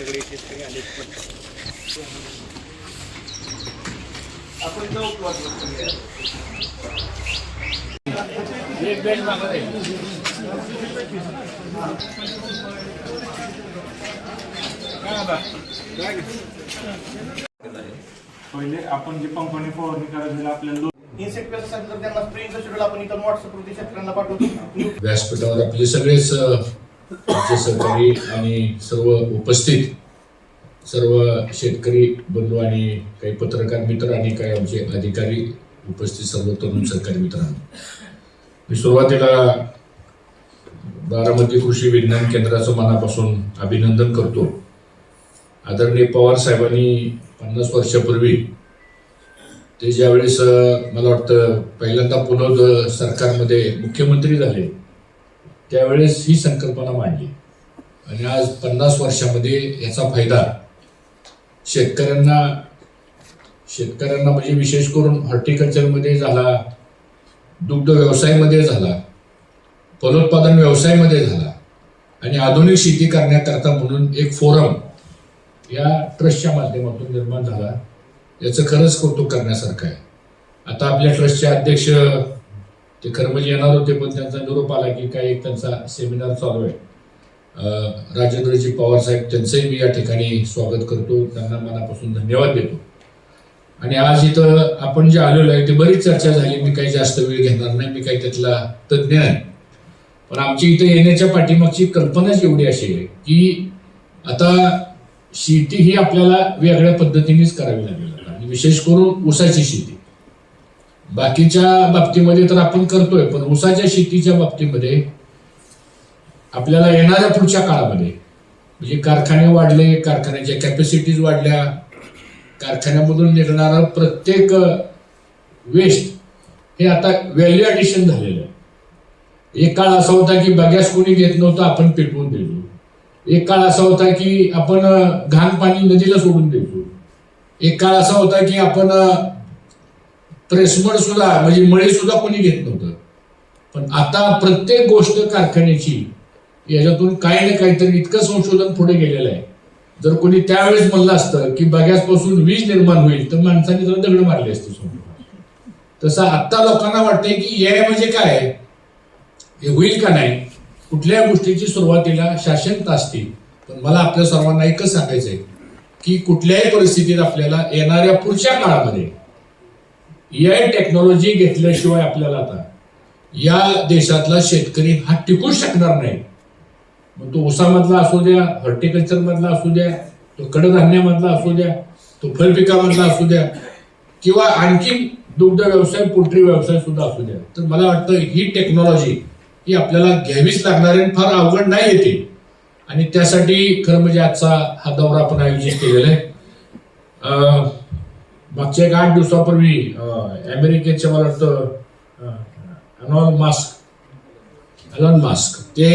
सगळे शेतकरी आले पण आपण जाऊ. पहिले आपण जी पंपाने फवारणी करायची आपल्याला इन्सेक्ट आपण शेतकऱ्यांना पाठवतो व्यासपीठावर आपले सगळेच आमचे सहकारी आणि सर्व उपस्थित सर्व शेतकरी बंधू आणि काही पत्रकार मित्र आणि काही आमचे अधिकारी उपस्थित सर्व तरुण सरकारी मित्रांनो. मी सुरुवातीला बारामती कृषी विज्ञान केंद्राचं मनापासून अभिनंदन करतो. आदरणीय पवार साहेबांनी पन्नास वर्षापूर्वी ते ज्यावेळेस मला वाटतं पहिल्यांदा पुन्हा सरकारमध्ये मुख्यमंत्री झाले त्यावेळेस ही संकल्पना मांडली. आणि आज पन्नास वर्षामध्ये याचा फायदा शेतकऱ्यांना शेतकऱ्यांना म्हणजे विशेष करून हॉर्टिकल्चरमध्ये झाला दुग्ध व्यवसायामध्ये झाला फलोत्पादन व्यवसायामध्ये झाला आणि आधुनिक शेती करण्याकरता म्हणून एक फोरम या ट्रस्टच्या माध्यमातून निर्माण झाला. याचं खरंच कौतुक करण्यासारखं आहे. आता आपल्या ट्रस्टचे अध्यक्ष ते कर्मजी म्हणजे येणार होते पण त्यांचा निरोप आला की काय एक त्यांचा सेमिनार चालू आहे. राजेंद्रजी पवार साहेब त्यांचंही मी या ठिकाणी स्वागत करतो. त्यांना मनापासून धन्यवाद देतो. आणि आज इथं आपण जे आलेलो आहे ते बरीच चर्चा झाली. मी काही जास्त वेळ घेणार नाही. मी काही त्यातला तज्ज्ञ आहे. पण आमची इथं येण्याच्या पाठीमागची कल्पनाच एवढी अशी आहे की आता शेती ही आपल्याला वेगळ्या पद्धतीनेच करावी लागेल. आणि विशेष करून ऊसाची शेती. बाकीच्या बाबतीमध्ये तर आपण करतोय पण ऊसाच्या शेतीच्या बाबतीमध्ये आपल्याला येणाऱ्या पुढच्या काळामध्ये म्हणजे कारखाने वाढले कारखान्याच्या कॅपॅसिटीज वाढल्या कारखान्यामधून निघणारं प्रत्येक वेस्ट हे आता व्हॅल्यू ॲडिशन झालेलं आहे. एक काळ असा होता की बगॅस कोणी घेत नव्हतं आपण पेटवून दिलो एक काळ असा होता की आपण घाण पाणी नदीला सोडून द्यायचो. एक काळ असा होता की आपण प्रेसमर सुद्धा म्हणजे मळी सुद्धा कोणी घेत नव्हतं. पण आता प्रत्येक गोष्ट कारखान्याची याच्यातून काही ना काहीतरी इतकं संशोधन पुढे गेलेलं आहे. जर कोणी त्यावेळेस म्हणलं असतं की बगॅसपासून वीज निर्माण होईल तर माणसांनी जरा दगड मारले असते समोर. तसं आत्ता लोकांना वाटतंय की ए म्हणजे काय? हे होईल का नाही? कुठल्या गोष्टीची सुरुवातीला शासन असते पण मला आपल्या सर्वांना एकच सांगायचं आहे की कुठल्याही परिस्थितीत आपल्याला येणाऱ्या पुढच्या काळामध्ये ए टेक्नॉलॉजी घेतल्याशिवाय आपल्याला आता या देशातला शेतकरी हा टिकूच शकणार नाही. मग तो ऊसामधला असू द्या हॉर्टिकल्चरमधला असू द्या तो कडधान्यामधला असू द्या तो फळपिकामधला असू द्या किंवा आणखी दुग्ध व्यवसाय पोल्ट्री व्यवसाय सुद्धा असू द्या. तर मला वाटतं ही टेक्नॉलॉजी ही आपल्याला घ्यावीच लागणार आहे आणि फार अवघड नाही येते आणि त्यासाठी खरं म्हणजे आजचा हा दौरा आपण आयोजित केलेला आहे. मागच्या एक आठ दिवसापूर्वी अमेरिकेचे मला वाटतं अनॉल मास्क अलन मास्क ते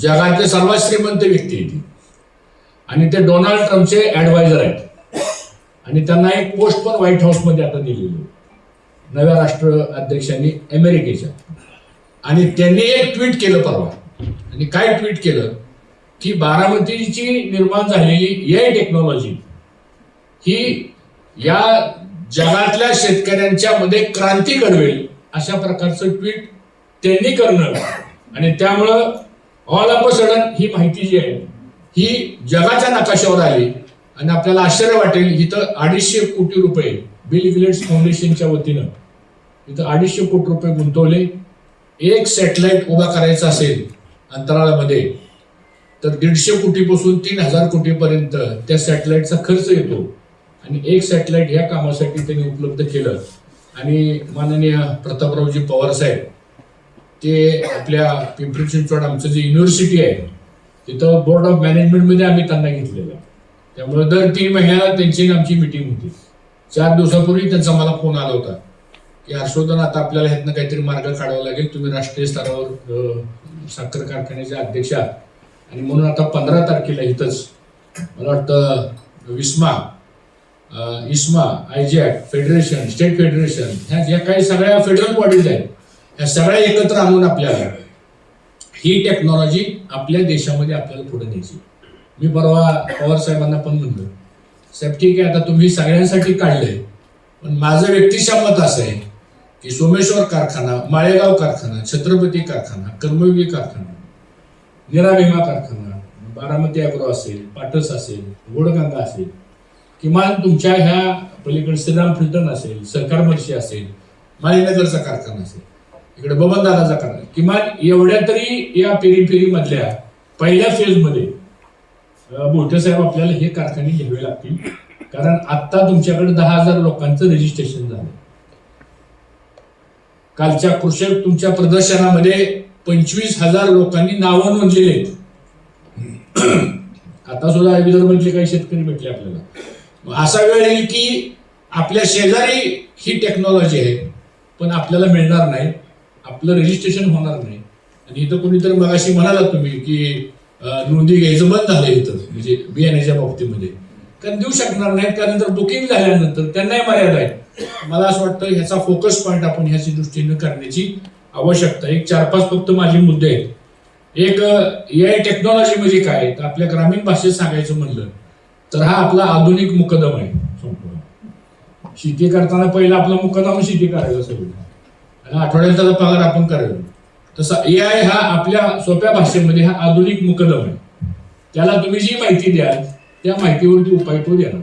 जगातले सर्वात श्रीमंत व्यक्ती आहेत. आणि ते डोनाल्ड ट्रम्पचे ॲडवायझर आहेत. आणि त्यांना एक पोस्ट पण व्हाईट हाऊसमध्ये आता दिलेली आहे. नव्या राष्ट्र अध्यक्षांनी अमेरिकेच्या. आणि त्यांनी एक ट्विट केलं परवा. आणि काय ट्विट केलं? की बारामतीची निर्माण झालेली ए टेक्नॉलॉजी ही या जगातल्या शेतकऱ्यांच्या मध्ये क्रांती घडवेल अशा प्रकारचं ट्विट त्यांनी करणं. आणि त्यामुळं ऑल ऑफ अ सडन ही माहिती जी आहे ही जगाच्या नकाशावर आली. आणि आपल्याला आश्चर्य वाटेल इथं अडीचशे कोटी रुपये बिल गेट्स फाउंडेशनच्या वतीनं इथं अडीचशे कोटी रुपये गुंतवले. एक सॅटेलाइट उभा करायचा असेल अंतराळामध्ये तर दीडशे कोटीपासून तीन हजार कोटीपर्यंत त्या सॅटेलाइटचा खर्च येतो. आणि एक सॅटेलाइट ह्या कामासाठी त्यांनी उपलब्ध केलं. आणि माननीय प्रतापरावजी पवार साहेब ते आपल्या पिंपरी चिंचवड आमचं जे युनिव्हर्सिटी आहे तिथं बोर्ड ऑफ मॅनेजमेंटमध्ये आम्ही त्यांना घेतलेलं. त्यामुळे दर तीन महिन्याला त्यांची आमची मिटिंग होती. चार दिवसापूर्वी त्यांचा मला फोन आला होता की हर्षवर्धन आता आपल्याला ह्यातनं काहीतरी मार्ग काढावा लागेल. तुम्ही राष्ट्रीय स्तरावर साखर कारखान्याचे अध्यक्ष आहात. आणि म्हणून आता पंधरा तारखेला इथंच मला वाटतं विस्मा इस्मा आयजॅक फेडरेशन स्टेट फेडरेशन ह्या ज्या काही सगळ्या फेडरल बॉडीज आहेत ह्या सगळ्या एकत्र आणून आपल्याला ही टेक्नॉलॉजी आपल्या देशामध्ये आपल्याला पुढे न्यायची. मी परवा पवार साहेबांना पण म्हणलं साहेब ठीक आहे आता तुम्ही सगळ्यांसाठी काढलंय पण माझं व्यक्तिशा मत असं आहे की सोमेश्वर कारखाना माळेगाव कारखाना छत्रपती कारखाना कर्मयोगी कारखाना निराभिमा कारखाना बारामती अग्रो असेल पाटस असेल गोडगंगा असेल किमान तुमच्या ह्या पलीकडे श्रीराम फिल्टन असेल सरकार मर्शी असेल माळीनगरचा कारखाना असेल इकडे बबनदादाचा कारखाना किमान एवढ्या तरी या पेरी मधल्या पहिल्या फेजमध्ये मोठे साहेब आपल्याला हे कारखाने घ्यावे लागतील. कारण आता तुमच्याकडे दहा हजार लोकांचं रजिस्ट्रेशन झालं कालच्या कृषक तुमच्या प्रदर्शनामध्ये पंचवीस हजार लोकांनी नावं नोंदलेली आहेत. आता सुद्धा विदर्भातले काही शेतकरी भेटले आपल्याला. असा वेळ येईल की आपल्या शेजारी ही टेक्नॉलॉजी आहे पण आपल्याला मिळणार नाही आपलं रजिस्ट्रेशन होणार नाही. आणि इथं कोणीतरी मगाशी म्हणाला तुम्ही की नोंदी घ्यायचं बंद झालं इथं म्हणजे बियाण्याच्या बाबतीमध्ये. कारण देऊ शकणार नाहीत कारण जर बुकिंग झाल्यानंतर त्यांनाही मर्यादा आहे. मला असं वाटतं ह्याचा फोकस पॉईंट आपण ह्याच्या दृष्टीनं करण्याची आवश्यकता एक चार पाच फक्त माझे मुद्दे आहेत. एक ए आय टेक्नॉलॉजी म्हणजे काय? तर आपल्या ग्रामीण भाषेत सांगायचं म्हणलं तर हा आपला आधुनिक मुकदम आहे संपूर्ण. शेती करताना पहिला आपला मुकदम शेती करायला सगळं. आणि आठवड्याचा त्याचा पगार आपण करायला तसा ए आय हा आपल्या सोप्या भाषेमध्ये हा आधुनिक मुकदम आहे. त्याला तुम्ही जी माहिती द्याल त्या माहितीवरती उपाय तो द्याल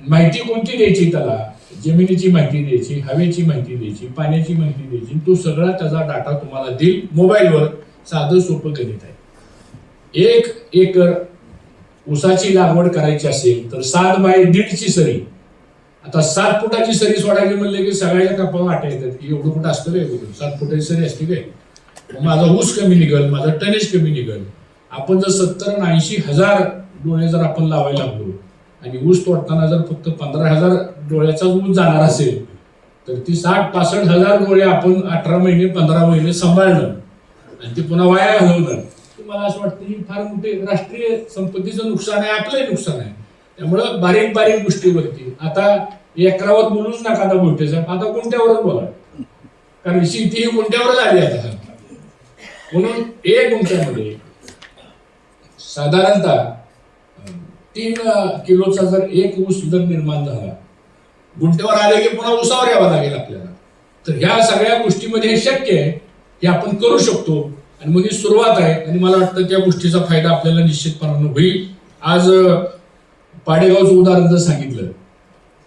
माहिती कोणती द्यायची त्याला? जमिनीची माहिती द्यायची हवेची माहिती द्यायची पाण्याची माहिती द्यायची. तो सगळा त्याचा डाटा तुम्हाला देईल. मोबाईलवर साधं सोपं गणित आहे. एक एकर ऊसाची लागवड करायची असेल तर सात बाय दीडची सरी. आता सात फुटाची सरी सोडायची म्हणले की सगळ्याला कपा वाटा येतात की एवढं कुठं असतं काय सात फुटाची सरी असते काय? माझा ऊस कमी निघल माझा टनेज कमी निघल. आपण जर सत्तर आणि ऐंशी हजार डोळे जर आपण लावायला लागलो आणि ऊस तोडताना जर फक्त पंधरा हजार डोळ्याचा ऊस जाणार असेल तर ती साठ पासष्ट हजार डोळे आपण अठरा महिने पंधरा महिने सांभाळणं. आणि ते पुन्हा वाया घालवणं. मला असं वाटतं ही फार मोठी राष्ट्रीय संपत्तीचं नुकसान आहे आपलंही नुकसान आहे. त्यामुळं बारीक बारीक गोष्टीवरती आता एकरावर बोलूच नका आता गोष्टी साहेब. आता कोणत्यावरच बोला. कारण शेती ही कोणत्यावरच आली आता म्हणून एक गुंठ्यामध्ये साधारणतः तीन किलोचा जर एक ऊस जर निर्माण झाला गुंठ्यावर आले की पुन्हा उसावर यावं लागेल आपल्याला. तर ह्या सगळ्या गोष्टीमध्ये हे शक्य आहे हे आपण करू शकतो. आणि मग ही सुरुवात आहे. आणि मला वाटतं त्या गोष्टीचा फायदा आपल्याला निश्चितपणानं होईल. आज पाडेगावचं उदाहरण जर सांगितलं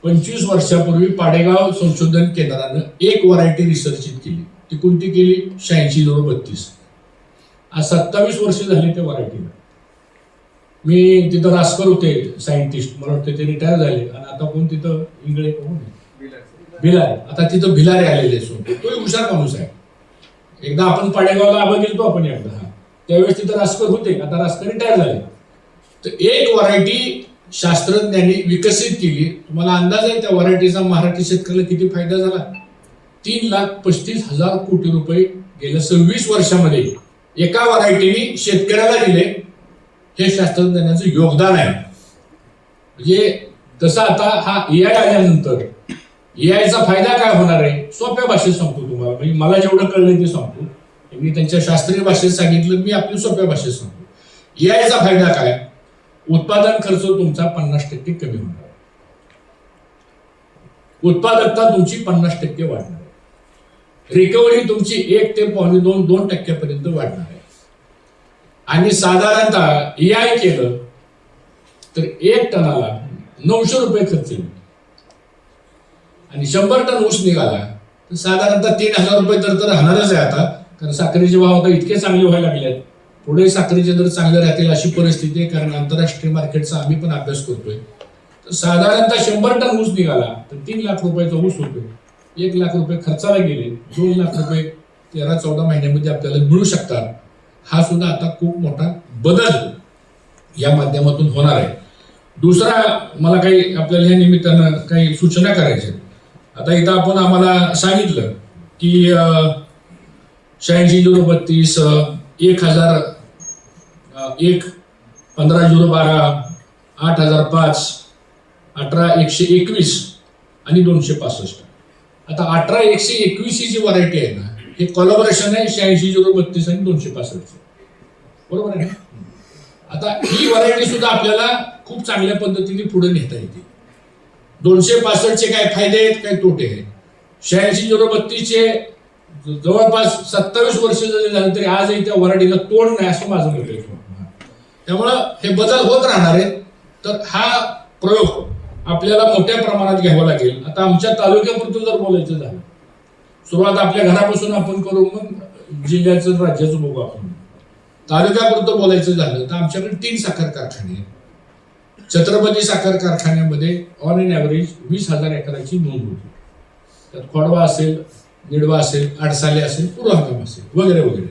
पंचवीस वर्षापूर्वी पाडेगाव संशोधन केंद्रानं एक व्हरायटी रिसर्चित केली. ती कोणती केली शहाऐंशी झिरो बत्तीस. आज सत्तावीस वर्ष झाली त्या व्हरायटीला. मी तिथं रासकर होते सायंटिस्ट. मला वाटतं ते रिटायर झाले. आणि आता कोण तिथं? इंगळे कोण? भिलारे. आता तिथं भिलारे आलेले सो तोही हुशार माणूस आहे. एकदा आपण पाडेगावला आबा गेलतो आपण एकदा. हा त्यावेळेस तिथं रासकर होते आता रासकर रिटायर झाले. तर एक व्हरायटी शास्त्रज्ञांनी विकसित केली. तुम्हाला अंदाज आहे त्या व्हरायटीचा महाराष्ट्र शेतकऱ्याला किती फायदा झाला? तीन लाख पस्तीस हजार कोटी रुपये गेल्या सव्वीस वर्षामध्ये एका व्हरायटीने शेतकऱ्याला दिले. हे शास्त्रज्ञानाचं योगदान आहे. म्हणजे तसं आता हा ए आय आल्यानंतर ए आयचा फायदा काय होणार आहे? सोप्या भाषेत सांगतो. तुम्हाला म्हणजे मला जेवढं कळलं ते सांगतो. मी त्यांच्या शास्त्रीय भाषेत सांगितलं मी आपली सोप्या भाषेत सांगतो. ए फायदा काय? उत्पादन खर्च तुमचा पन्नास टक्के कमी होणार. उत्पादकता तुमची पन्नास टक्के वाढणार. आहे रिकव्हरी तुमची एक ते पावणे दोन दोन टक्क्यापर्यंत वाढणार आहे. आणि साधारणतः ए आय केलं तर एक टनाला नऊशे रुपये खर्च येईल. आणि शंभर टन ऊस निघाला साधारणतः तीन हजार रुपये तर तर राहणारच आहे आता. कारण साखरेचे भाव आता इतके चांगले व्हायला लागले आहेत पुढे साखरेचे दर चांगले राहतील अशी परिस्थिती आहे कारण आंतरराष्ट्रीय मार्केटचा आम्ही पण अभ्यास करतोय. तर साधारणतः शंभर टन ऊस निघाला तर तीन लाख रुपयाचा ऊस होतो एक लाख रुपये खर्चाला गेले दोन लाख रुपये तेरा चौदा महिन्यामध्ये आपल्याला मिळू शकतात. हा सुद्धा आता खूप मोठा बदल या माध्यमातून होणार आहे. दुसरा मला काही आपल्याला या निमित्तानं काही सूचना करायच्या आहेत. आता इथं आपण आम्हाला सांगितलं की शहाऐंशी झिरो बत्तीस एक हजार एक पंधरा झिरो बारा आठ हजार पाच अठरा एकशे एकवीस आणि दोनशे पासष्ट. आता अठरा एकशे एकवीस ही जी व्हरायटी आहे ना हे कॉलॉबरेशन आहे शहाऐंशी झिरो बत्तीस आणि दोनशे पासष्ट बरोबर आहे ना? आता ही व्हरायटी सुद्धा आपल्याला खूप चांगल्या पद्धतीने पुढे नेता येते. दोनशे पासष्टचे काय फायदे आहेत काय तोटे आहेत? शहाऐंशी झिरो बत्तीसचे जवळपास सत्तावीस वर्ष जरी झालं तरी आजही त्या वराडीला तोड नाही असं माझं मत आहे. त्यामुळं हे बदल होत राहणार आहेत. तर हा प्रयोग आपल्याला मोठ्या प्रमाणात घ्यावा लागेल. आता आमच्या तालुक्यापुरतं जर बोलायचं झालं सुरुवात आपल्या घरापासून आपण करू मग जिल्ह्याचं राज्याचं बघू आपण. तालुक्यापुरतं बोलायचं झालं तर आमच्याकडे तीन साखर कारखाने आहेत. छत्रपती साखर कारखान्यामध्ये ऑन एन ॲव्हरेज वीस हजार एकराची नोंद होती. त्यात खोडवा असेल निडवा असेल आडसाले असेल पूर्वहंगाम असेल वगैरे वगैरे.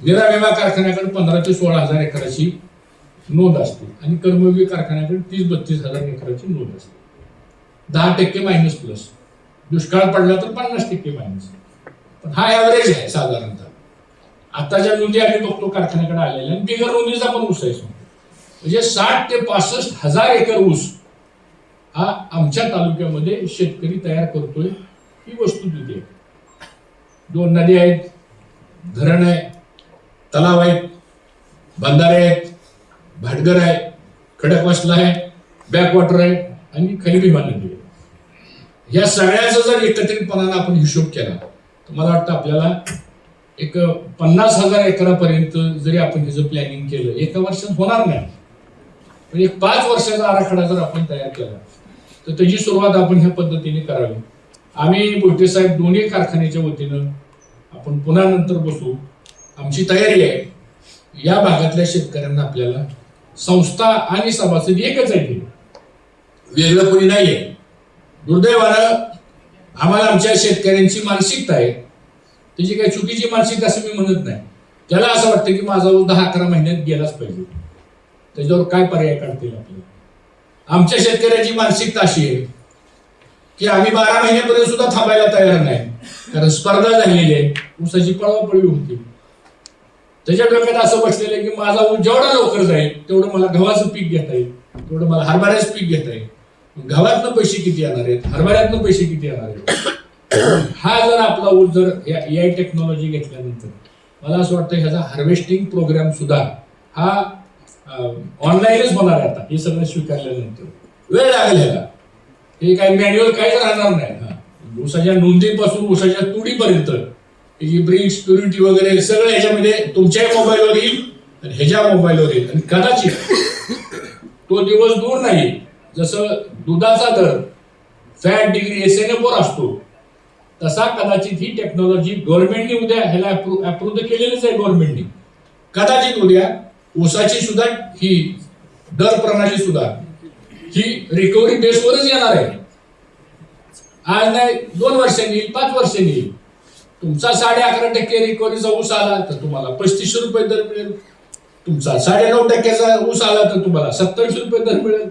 निरामेवा कारखान्याकडे पंधरा ते सोळा हजार एकराची नोंद असते आणि कर्मवीर कारखान्याकडे तीस बत्तीस हजार एकराची नोंद असते. दहा टक्के मायनस प्लस दुष्काळ पडला तर पन्नास टक्के मायनस पण हा ॲव्हरेज आहे साधारणतः. आताच्या नोंदी आम्ही बघतो कारखान्याकडे आलेल्या. आणि बिगर नोंदीचा पण उत्साह म्हणजे साठ ते पासष्ट हजार एकर ऊस हा आमच्या तालुक्यामध्ये शेतकरी तयार करतोय ही वस्तू आहे दोन नदी आहेत धरण आहे तलाव आहेत बंधारे आहेत भाटघर आहे खडकवासला आहे बॅकवॉटर आहे आणि खरेदी भीमा नदी आहे. या सगळ्याचा जर एकत्रितपणानं आपण हिशोब केला तर मला वाटतं आपल्याला एक पन्नास हजार एकरापर्यंत जरी आपण त्याचं प्लॅनिंग केलं एका वर्षात होणार नाही. म्हणजे पाच वर्षाचा आराखडा जर आपण तयार केला तर त्याची सुरुवात आपण ह्या पद्धतीने करावी. आम्ही बोलते साहेब दोन्ही कारखान्याच्या वतीनं आपण पुन्हा नंतर बसू. आमची तयारी आहे. या भागातल्या शेतकऱ्यांना आपल्याला संस्था आणि सभासद एकच आहे. वेगळं कोणी नाही आहे दुर्दैवानं आम्हाला आमच्या शेतकऱ्यांची मानसिकता आहे. त्याची काही चुकीची मानसिकता असं मी म्हणत नाही. त्याला असं वाटतं की माझा दहा अकरा महिन्यात गेलाच पाहिजे. त्याच्यावर काय पर्याय काढतील आपल्याला आमच्या शेतकऱ्याची मानसिकता अशी आहे की आम्ही बारा महिन्यापर्यंत सुद्धा थांबायला तयार नाही. कारण स्पर्धा झालेली आहे. ऊसाची पळवापळी होती. त्याच्या डोक्यात असं बसलेलं आहे की माझा ऊस जेवढा लवकर जाईल तेवढं मला गव्हाचं पीक घेता येईल. तेवढं मला हरभऱ्याचं पीक घेता येईल. गव्हातनं पैसे किती येणार आहेत? हरभऱ्यातनं पैसे किती येणार आहेत? हा जर आपला ऊस जर ए आय टेक्नॉलॉजी घेतल्यानंतर मला असं वाटतं ह्याचा हार्वेस्टिंग प्रोग्राम सुद्धा हा ऑनलाईनच होणार आहे आता. हे सगळं स्वीकारल्यानंतर वेळ लागेल ह्याला. हे काही मॅन्युअल काहीच राहणार नाही. हा. ऊसाच्या नोंदीपासून उसाच्या तुडीपर्यंत त्याची ब्रिक्स प्युरिटी वगैरे सगळं ह्याच्यामध्ये तुमच्याही मोबाईलवर येईल आणि ह्याच्या मोबाईलवर येईल. आणि कदाचित तो दिवस दूर नाही. जसं दुधाचा दर फॅट डिग्री एस एन एफवर असतो तसा कदाचित ही टेक्नॉलॉजी गव्हर्नमेंटने उद्या ह्याला अप्रूव्ह तर केलेलंच आहे गव्हर्नमेंटने कदाचित उद्या ऊसाची सुद्धा ही दर प्रणाली सुद्धा ही रिकव्हरी बेसवरच येणार आहे. आज नाही दोन वर्षांनी येईल पाच वर्षांनी येईल. तुमचा साडे अकरा टक्के रिकव्हरीचा ऊस आला तर तुम्हाला पस्तीसशे रुपये दर मिळेल. तुमचा साडे नऊ टक्क्याचा ऊस आला तर तुम्हाला सत्तरशे रुपये दर मिळेल.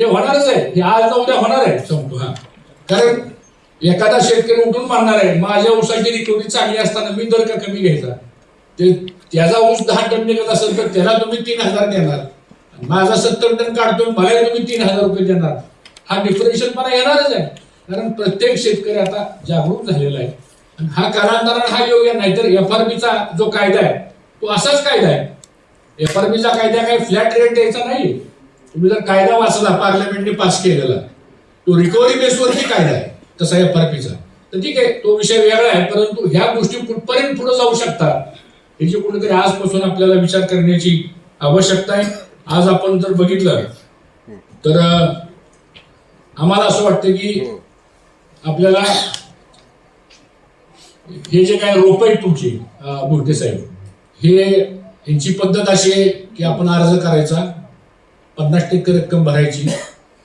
हे होणारच आहे. हे आज ना उद्या होणार आहे सांगतो हा. कारण एखादा शेतकरी उठून मानणार आहे माझ्या ऊसाची रिकव्हरी चांगली असताना मी दर का कमी घ्यायचा? ते त्याचा ऊस दहा टन निघत असेल तर त्याला तुम्ही तीन हजार देणार. माझा सत्तर टन काढतो बाहेर तुम्ही तीन हजार रुपये देणार. हा डिफरन्शियल मला येणारच आहे. कारण प्रत्येक शेतकरी आता जागरूक झालेला आहे. हा कालांतराने हा योग्य नाहीतर एफ आर बीचा जो कायदा आहे तो असाच कायदा आहे. एफ आर बीचा कायदा काही फ्लॅट रेट द्यायचा नाही तुम्ही जर कायदा वाचला पार्लमेंटने पास केलेला तो रिकव्हरी बेसवरती कायदा आहे तसा एफ आर पीचा तर ठीक आहे तो विषय वेगळा आहे परंतु ह्या गोष्टी कुठपर्यंत पुढे जाऊ शकतात याची कुठेतरी आजपासून आपल्याला विचार करण्याची आवश्यकता आहे आज आपण जर बघितलं तर आम्हाला असं वाटतं की आपल्याला हे जे काय रोप आहेत तुमचे अं, साहेब हे यांची पद्धत अशी आहे की आपण अर्ज करायचा पन्नास टक्के रक्कम भरायची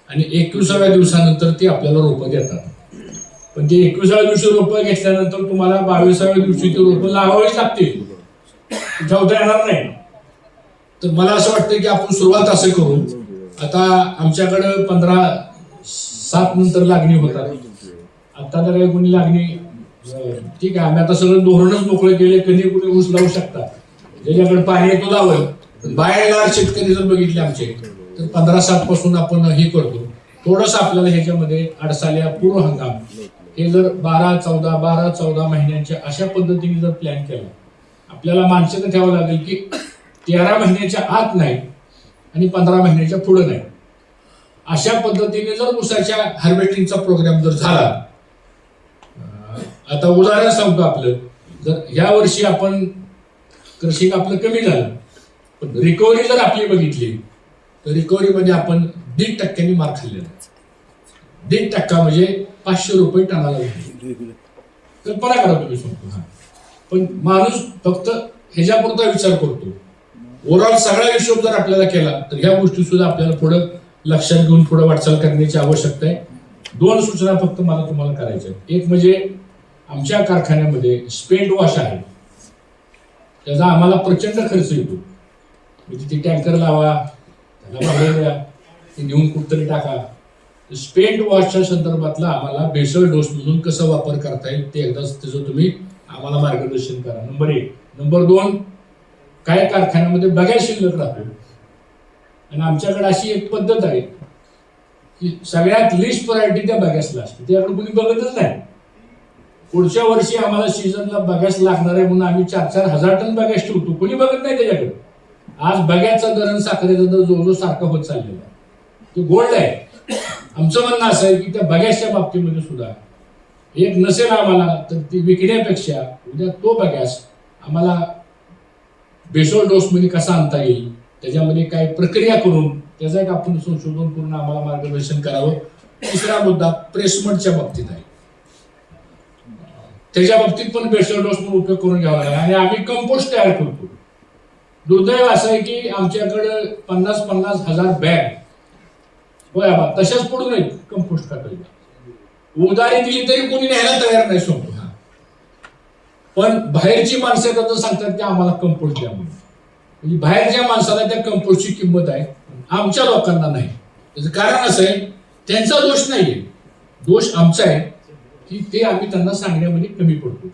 आणि एकविसाव्या दिवसानंतर ते आपल्याला रोपं देतात. पण ते एकविसाव्या दिवशी रोपं घेतल्यानंतर तुम्हाला बावीसाव्या दिवशी ते रोपं लावावीच लागतील. जाऊ येणार नाही. तर मला असं वाटतं की आपण सुरुवात असं करू. आता आमच्याकडं पंधरा सात नंतर लागणी होतात. आता तर काही कोणी लागणी ठीक आहे आम्ही आता सगळं धोरणच मोकळे केले कधी कुठे ऊस लावू शकता. ज्याच्याकडे पाणी तो लावल बाहेर शेतकरी जर बघितले आमचे तर पंधरा सात पासून आपण हे करतो. थोडस आपल्याला ह्याच्यामध्ये अडसाल्या पूर्व हंगाम. हे जर बारा चौदा बारा चौदा महिन्यांच्या अशा पद्धतीने जर प्लॅन केला आपल्याला माणसानं ठेवावं लागेल की तेरा महिन्याच्या आत नाही आणि पंधरा महिन्याच्या पुढं नाही. अशा पद्धतीने जर उसाच्या हार्वेस्टिंगचा प्रोग्राम जर झाला आता उदाहरण सांगतो आपलं. जर ह्या वर्षी आपण कृषी आपलं कमी झालं पण रिकव्हरी जर आपली बघितली तर रिकव्हरीमध्ये आपण दीड टक्क्यांनी मार खाल्लेला दीड टक्का म्हणजे पाचशे रुपये टनाला कल्पना करा तुम्ही सांगतो हा पण माणूस फक्त ह्याच्यापुरता विचार करतो. ओव्हरऑल सगळा हिशोब जर आपल्याला केला तर ह्या गोष्टी सुद्धा आपल्याला पुढे लक्षात घेऊन पुढे वाटचाल करण्याची आवश्यकता आहे. दोन सूचना फक्त मला तुम्हाला करायच्या आहेत. एक म्हणजे आमच्या कारखान्यामध्ये स्पेंट वॉश आहे. त्याचा आम्हाला प्रचंड खर्च येतो. म्हणजे ते टँकर लावा त्याला द्या ते नेऊन कुठतरी टाका. स्पेंट वॉशच्या संदर्भातला आम्हाला भेसळ डोस म्हणून कसं वापर करता येईल ते एकदा त्याचं तुम्ही आम्हाला मार्गदर्शन करा. नंबर एक. नंबर दोन काय कारखान्यामध्ये बघायला शिल्लक राहतो. आणि आमच्याकडे अशी एक पद्धत आहे की सगळ्यात लिस्ट व्हरायटी त्या बघ्यासला असते. त्याकडे कुणी बघतच नाही. पुढच्या वर्षी आम्हाला सीझनला बघ्यास लागणार आहे म्हणून आम्ही चार चार हजार टन बघ्यास ठेवतो. कुणी बघत नाही त्याच्याकडे. आज बघ्याचा दर साखरेचा दर जो जो सारखा होत चाललेला आहे. तो गोल्ड आहे. आमचं म्हणणं असं आहे की त्या बघ्याच्या बाबतीमध्ये सुद्धा एक नसेल आम्हाला तर ती विकण्यापेक्षा उद्या तो बघ्यास आम्हाला बेसोल डोसमध्ये कसा आणता येईल त्याच्यामध्ये काय प्रक्रिया करून त्याचा एक आपण संशोधन करून आम्हाला मार्गदर्शन करावं. तिसरा मुद्दा प्लेसमेंटच्या बाबतीत आहे. त्याच्या बाबतीत पण बेसोल डोस म्हणून उपयोग करून घ्यावा लागला. आणि आम्ही कंपोस्ट तयार करतो. दुर्दैव असं आहे की आमच्याकडे पन्नास पन्नास हजार बॅग होय आबा तशाच पडून आहेत कंपोस्ट टाकायला उदारी दिली तरी कोणी न्यायला तयार नाही सोडतो हा पण बाहेरची माणसं कसं सांगतात की आम्हाला कंपोस्ट द्या म्हणून. म्हणजे बाहेरच्या माणसाला त्या कंपोस्टची किंमत आहे आमच्या लोकांना नाही. त्याचं कारण असं आहे त्यांचा दोष नाहीये दोष आमचा आहे की ते आम्ही त्यांना सांगण्यामध्ये कमी पडतो.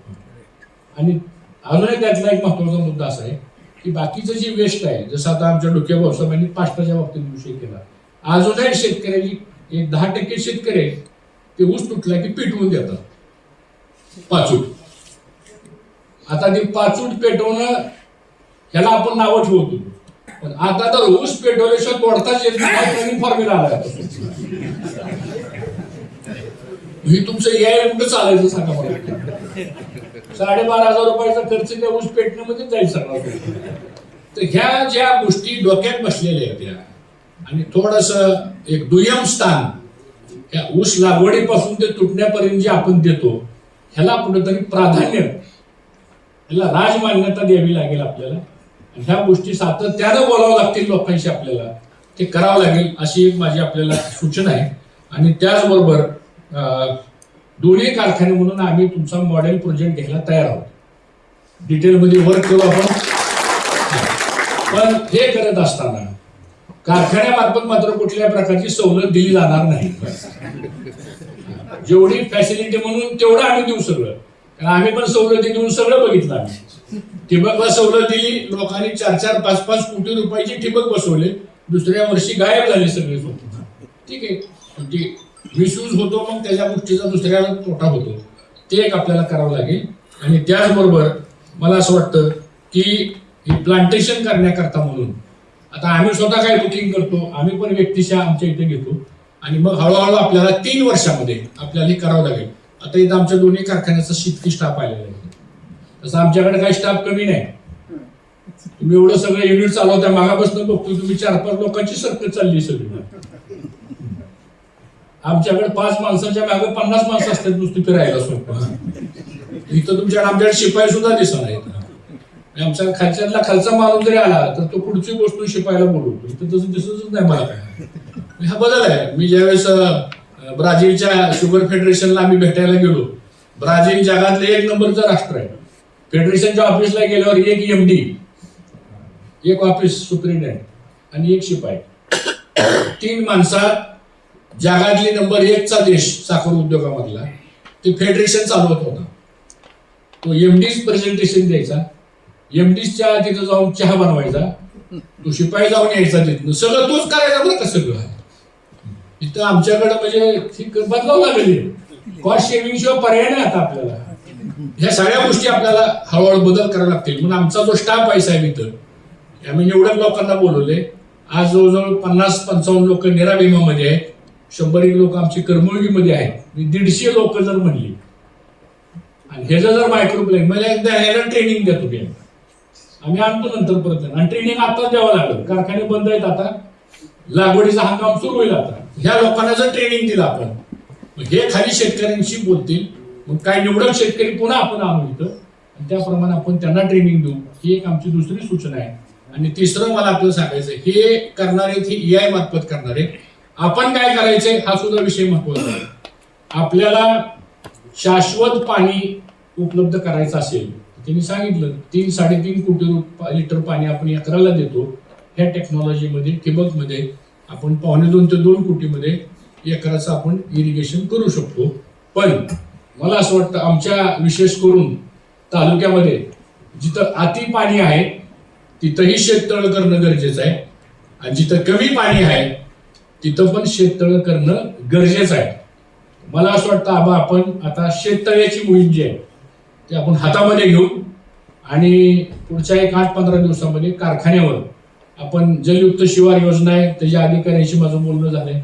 आणि अजून एक त्यातला एक महत्त्वाचा मुद्दा असा आहे की बाकीचं जे वेस्ट आहे जसं आता आमच्या डोक्या भाऊसाहेबांनी पाष्टाच्या बाबतीत विषय केला. अजूनही शेतकऱ्याची एक दहा टक्के शेतकरी आहेत, ते ऊस तुटला की पेटवून देतात. पाचूट. आता ते पाचूट पेटवणं ह्याला आपण नावं ठेवतो. पण आता तर ऊस पेटवल्याशिवाय तोडताच येत नाही फॉर्म्युला आला ही हे तुमचं याय कुठं चालायचं सांगा मला. साडेबारा हजार रुपयाचा खर्च त्या ऊस पेटण्यामध्ये जाईल सगळा. तर ह्या ज्या गोष्टी डोक्यात बसलेल्या आहेत त्या आणि थोडस एक दुय्यम स्थान ह्या ऊस लागवडीपासून ते तुटण्यापर्यंत जे आपण देतो ह्याला कुठंतरी प्राधान्य ह्याला राजमान्यता द्यावी लागेल आपल्याला. ह्या गोष्टी सातत्यानं बोलावं लागतील लोकांशी आपल्याला. ते करावं लागेल अशी एक माझी आपल्याला सूचना आहे. आणि त्याचबरोबर दोन्ही कारखाने म्हणून आम्ही तुमचा मॉडेल प्रोजेक्ट घ्यायला तयार आहोत. डिटेलमध्ये वर्क करू आपण. पण हे करत असताना कारखान्यामार्फत मात्र कुठल्या प्रकारची सवलत दिली जाणार नाही. जेवढी फॅसिलिटी म्हणून तेवढं आम्ही देऊ सगळं. कारण आम्ही पण सवलती देऊन सगळं बघितलं आम्ही. ठिबकला सवलत दिली लोकांनी चार चार पाच पाच कोटी रुपयाची ठिबक बसवले. दुसऱ्या वर्षी गायब झाले सगळे सोबत ठीक आहे. म्हणजे मिसयूज होतो मग त्याच्या गोष्टीचा दुसऱ्याला तोटा होतो. ते एक आपल्याला करावं लागेल. आणि त्याचबरोबर मला असं वाटतं की हे प्लांटेशन करण्याकरता म्हणून आता आम्ही स्वतः काय बुकिंग करतो? आम्ही पण व्यक्तिशा आमच्या इथे घेतो. आणि मग हळूहळू आपल्याला तीन वर्षामध्ये आपल्याला हे करावं लागेल. आता इथं आमच्या दोन्ही कारखान्याचा शितकी स्टाफ आलेला आहे तसं आमच्याकडे काही स्टाफ कमी नाही. तुम्ही एवढं सगळं युनिट चालवता मागापासून बघतो तुम्ही चार पाच लोकांची सरकत चालली सगळी. आमच्याकडे पाच माणसाच्या मागे पन्नास माणसं असतात नुसती फिरायला सोपं इथं तुमच्याकडे आमच्याकडे शिपाई सुद्धा दिसणार आहेत आणि आमच्या खालच्यातला खालचा माणूस जरी आला तर तो पुढची गोष्ट शिपायला बोलवतो. तर तसं दिसतच नाही मला काय. म्हणजे हा बदल आहे. मी ज्यावेळेस ब्राझीलच्या शुगर फेडरेशनला आम्ही भेटायला गेलो ब्राझील जगातले एक नंबरचं राष्ट्र आहे. फेडरेशनच्या ऑफिसला गेल्यावर एक एम डी एक ऑफिस सुप्रिंटेंडेंट आणि एक शिपाई. तीन माणसात जगातली नंबर एकचा देश साखर उद्योगामधला. ते फेडरेशन चालवत होता. तो एम डीच प्रेझेंटेशन द्यायचा. एमडीच्या तिथं जाऊन चहा बनवायचा. तो शिपाई जाऊन यायचा तिथनं. सगळं तोच करायचा बरं का सगळं. इथं आमच्याकडं म्हणजे ठीक बदलावं लागेल कॉस्ट शेविंग शिवाय पर्याय नाही आता आपल्याला. ह्या सगळ्या गोष्टी आपल्याला हळूहळू बदल करायला लागतील. म्हणून आमचा जो स्टाफ आहे साहेब इथं आम्ही एवढ्या लोकांना बोलवले. आज जवळजवळ पन्नास पंचावन्न लोक निराभिमामध्ये आहेत. शंभर एक लोक आमची करमळुगीमध्ये आहेत. मी दीडशे लोक जर म्हणली. आणि ह्याचं जर मायक्रो प्लॅन म्हणजे एकदा ह्याला ट्रेनिंग द्या तुम्ही. आम्ही आणतो नंतर परत आणि ट्रेनिंग आता द्यावं लागलं. कारखाने बंद आहेत आता. लागवडीचा हंगाम सुरू होईल आता. ह्या लोकांना जर ट्रेनिंग दिलं आपण हे खाली शेतकऱ्यांशी बोलतील. मग काय निवडक शेतकरी पुन्हा आपण आणू इथं. आणि त्याप्रमाणे आपण त्यांना ट्रेनिंग देऊ. ही एक आमची दुसरी सूचना आहे. आणि तिसरं मला आपल्याला सांगायचं हे करणारे हे ए आय मार्फत करणारे आपण काय करायचंय हा सुद्धा विषय महत्त्वाचा आहे. आपल्याला शाश्वत पाणी उपलब्ध करायचं असेल त्यांनी सांगितलं तीन साडेतीन कोटी रुप- लिटर पाणी आपण एकराला देतो. ह्या टेक्नॉलॉजीमध्ये ठिबकमध्ये आपण पावणे दोन ते दोन कोटीमध्ये एकराचं आपण इरिगेशन करू शकतो. पण मला असं वाटतं आमच्या विशेष करून तालुक्यामध्ये जिथं अति पाणी आहे तिथंही शेततळ करणं गरजेचं आहे. आणि जिथं कमी पाणी आहे तिथं पण शेततळ करणं गरजेचं आहे. मला असं वाटतं आबा आपण आता शेततळ्याची मोहीम जी आहे ते आपण हातामध्ये घेऊ आणि पुढच्या एक आठ पंधरा दिवसामध्ये कारखान्यावर आपण जलयुक्त शिवार योजना आहे त्याच्या अधिकाऱ्यांशी माझं बोलणं झालं आहे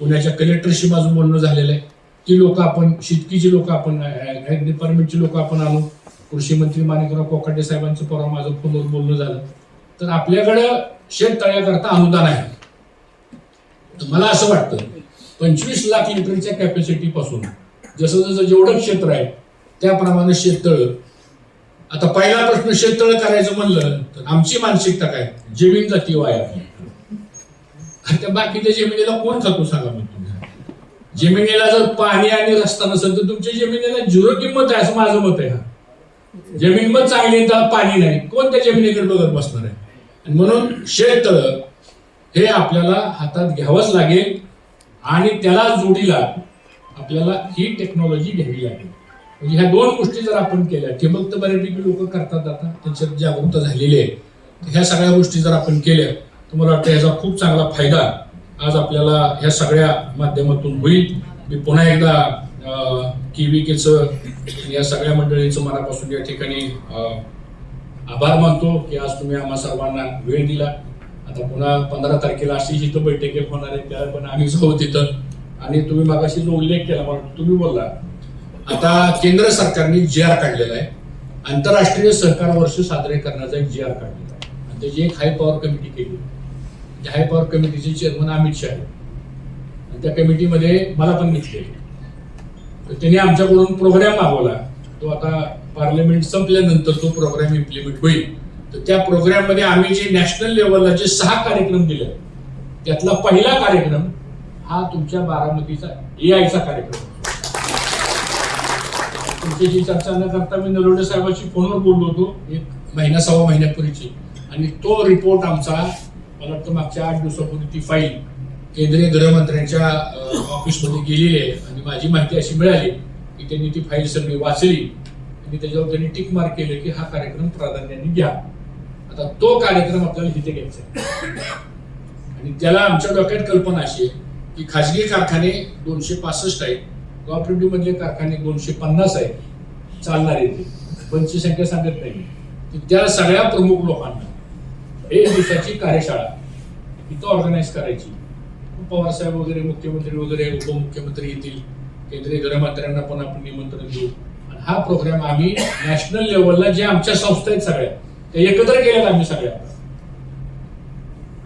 पुण्याच्या कलेक्टरशी माझं बोलणं झालेलं आहे. ती लोक आपण शेतकीची लोक आपण डिपार्टमेंटची लोक आपण आणू कृषी मंत्री माणिकराव कोकाटे साहेबांचं परवा माझं फोनवर बोलणं झालं. तर आपल्याकडं शेततळ्याकरता अनुदान आहे. तर मला असं वाटतं पंचवीस लाख लिटरच्या कॅपॅसिटीपासून जसं जसं जेवढं क्षेत्र आहे त्याप्रमाणे शेततळ. आता पहिला प्रश्न शेततळ करायचं म्हणलं तर आमची मानसिकता काय? जमीन जाती वाया आणि त्या बाकीच्या जमिनीला कोण खातो सांगा मी तुम्ही? जमिनीला जर पाणी आणि रस्ता नसेल तर तुमच्या जमिनीला झिरो किंमत आहे असं माझं मत आहे हा. जमीन मग चांगली तर पाणी नाही. कोण त्या जमिनीकडे बघत बसणार आहे? आणि म्हणून शेततळ हे आपल्याला हातात घ्यावंच लागेल आणि त्याला जोडीला आपल्याला ही टेक्नॉलॉजी घ्यावी लागेल. म्हणजे ह्या दोन गोष्टी जर आपण केल्या ठिबक तर बऱ्यापैकी लोक करतात आता त्यांच्यात जागरूकता झालेली आहे. ह्या सगळ्या गोष्टी जर आपण केल्या तर मला वाटतं ह्याचा खूप चांगला फायदा आज आपल्याला ह्या सगळ्या माध्यमातून होईल. मी पुन्हा एकदा केचं या सगळ्या मंडळींचं मनापासून या ठिकाणी आभार मानतो की आज तुम्ही आम्हा सर्वांना वेळ दिला. आता पुन्हा पंधरा तारखेला अशी जिथं बैठक होणार आहे त्या पण आम्ही जाऊ तिथं. आणि तुम्ही मागाशी जो उल्लेख केला मला तुम्ही बोलला आता केंद्र सरकारने जी आर काढलेला आहे. आंतरराष्ट्रीय सहकार वर्ष साजरे करण्याचा एक जी आर काढलेला आहे. आणि त्याची एक हाय पॉवर कमिटी केली. त्या हाय पॉवर कमिटीचे चेअरमन अमित शहा आणि त्या कमिटीमध्ये मला पण घेतले तर त्यांनी आमच्याकडून प्रोग्राम मागवला. तो आता पार्लमेंट संपल्यानंतर तो प्रोग्राम इम्प्लिमेंट होईल. तर त्या प्रोग्रॅममध्ये आम्ही जे नॅशनल लेवलला जे सहा कार्यक्रम दिले त्यातला पहिला कार्यक्रम हा तुमच्या बारामतीचा ए आयचा कार्यक्रम त्यांच्याशी चर्चा न करता मी नरोडे साहेबांशी फोनवर बोललो होतो एक महिना सव्वा महिन्यापूर्वीची. आणि तो रिपोर्ट आमचा मला वाटतं मागच्या आठ दिवसापूर्वी ती फाईल केंद्रीय गृहमंत्र्यांच्या ऑफिसमध्ये गेलेली आहे. आणि माझी माहिती अशी मिळाली की त्यांनी ती फाईल सगळी वाचली. आणि त्याच्यावर त्यांनी टिक मार्क केलं की हा कार्यक्रम प्राधान्याने घ्या. आता तो कार्यक्रम आपल्याला इथे घ्यायचा आहे. आणि त्याला आमच्या डोक्यात कल्पना अशी आहे की खाजगी कारखाने दोनशे पासष्ट आहेत. कॉपरेटिव्ह मधले म्हणजे कारखाने दोनशे पन्नास आहेत चालणारे ते. पंचची संख्या सांगत नाही. त्या सगळ्या प्रमुख लोकांना एक दिवसाची कार्यशाळा इथं ऑर्गनाईज करायची. पवार साहेब वगैरे मुख्यमंत्री वगैरे उपमुख्यमंत्री येतील. केंद्रीय गृहमंत्र्यांना पण आपण निमंत्रण देऊ. आणि हा प्रोग्राम आम्ही नॅशनल लेवलला जे आमच्या संस्था आहेत सगळ्या त्या एकत्र केल्यात आम्ही सगळ्या.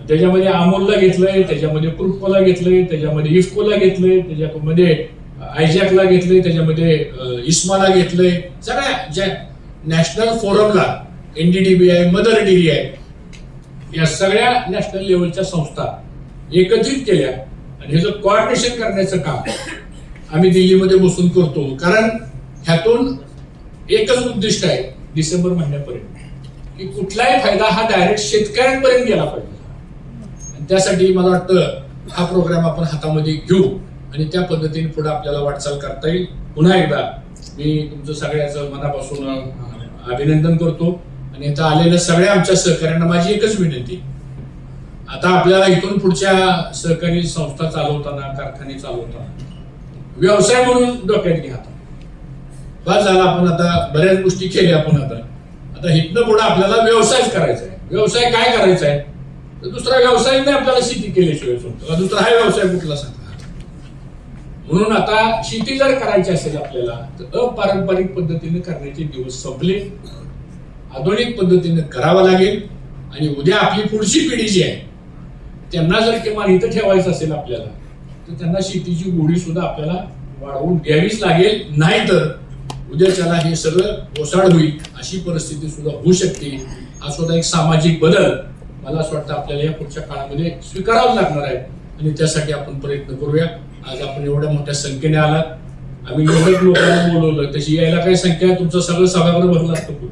त्याच्यामध्ये अमोलला घेतलंय त्याच्यामध्ये कृपकोला घेतलंय त्याच्यामध्ये इफकोला घेतलंय त्याच्यामध्ये आयजॅकला घेतलंय त्याच्यामध्ये इस्माला घेतलंय. सगळ्या ज्या नॅशनल फोरमला एनडीडीबी आहे मदर डेअरी आहे या सगळ्या नॅशनल लेवलच्या संस्था एकत्रित केल्या. आणि ह्याचं कोऑर्डिनेशन करण्याचं काम आम्ही दिल्लीमध्ये बसून करतो. कारण ह्यातून एकच उद्दिष्ट आहे डिसेंबर महिन्यापर्यंत. की कुठलाही फायदा हा डायरेक्ट शेतकऱ्यांपर्यंत गेला पाहिजे. आणि त्यासाठी मला वाटतं हा प्रोग्राम आपण हातामध्ये घेऊ. आणि त्या पद्धतीने पुढे आपल्याला वाटचाल करता येईल. पुन्हा एकदा मी तुमचं सगळ्याचं मनापासून अभिनंदन करतो. आणि इथं आलेल्या सगळ्या आमच्या सहकार्यांना माझी एकच विनंती. आता आपल्याला इथून पुढच्या सहकारी संस्था चालवताना कारखाने चालवताना व्यवसाय म्हणून डोक्यात घ्या फार बस झाला आपण आता बऱ्याच गोष्टी केल्या आपण आता. आता इथनं पुढे आपल्याला व्यवसायच करायचा आहे. व्यवसाय काय करायचा आहे? तर दुसरा व्यवसाय नाही आपल्याला शेती केल्याशिवाय दुसरा हा व्यवसाय कुठला सांग? म्हणून आता शेती जर करायची असेल आपल्याला तर अपारंपरिक पद्धतीने करण्याचे दिवस संपले. आधुनिक पद्धतीने करावं लागेल. आणि उद्या आपली पुढची पिढी जी आहे त्यांना जर किमान इथं ठेवायचं असेल आपल्याला तर त्यांना शेतीची गोडी सुद्धा आपल्याला वाढवून घ्यावीच लागेल. नाहीतर उद्याच्याला हे सगळं ओसाड होईल अशी परिस्थिती सुद्धा होऊ शकते. हा सुद्धा एक सामाजिक बदल मला असं वाटतं आपल्याला या पुढच्या काळामध्ये स्वीकारावं लागणार आहे. आणि त्यासाठी आपण प्रयत्न करूया. आज आपण एवढ्या मोठ्या संख्येने आलात. आम्ही एवढ्याच लोकांना बोलवलं. तशी यायला काही संख्या आहे, तुमचं सगळं सभागृह भरलं असतं खूप.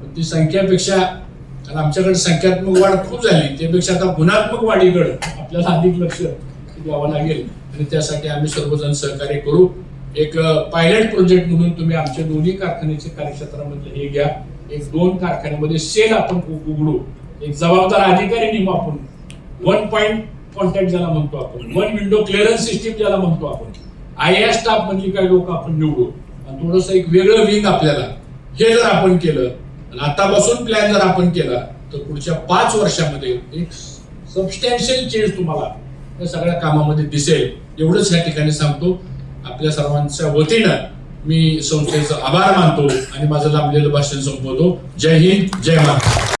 पण ती संख्यापेक्षा कारण आमच्याकडे संख्यात्मक वाढ खूप झाली. त्यापेक्षा आता गुणात्मक वाढीकडे आपल्याला अधिक लक्ष द्यावं लागेल. आणि त्यासाठी आम्ही सर्वजण सहकार्य करू. एक पायलट प्रोजेक्ट म्हणून तुम्ही आमच्या दोन्ही कारखान्याचे कार्यक्षेत्रामध्ये हे घ्या. एक दोन कारखान्यामध्ये सेल आपण उघडू. एक जबाबदार अधिकारी नेमू आपण. वन पॉईंट कॉन्टॅक्ट ज्याला म्हणतो आपण. वन विंडो क्लिअरन्स सिस्टीम ज्याला म्हणतो आपण. आय एस स्टाफ म्हणजे काही लोक आपण निवडू. आणि थोडस एक वेगळं विंग आपल्याला. हे जर आपण केलं आणि आतापासून प्लॅन जर आपण केला तर पुढच्या पाच वर्षामध्ये एक सबस्टॅन्शियल चेंज तुम्हाला या सगळ्या कामामध्ये दिसेल. एवढंच या ठिकाणी सांगतो. आपल्या सर्वांच्या वतीनं मी संस्थेचा आभार मानतो आणि माझं लांबलेलं भाषण संपवतो. जय हिंद जय महाराष्ट्र.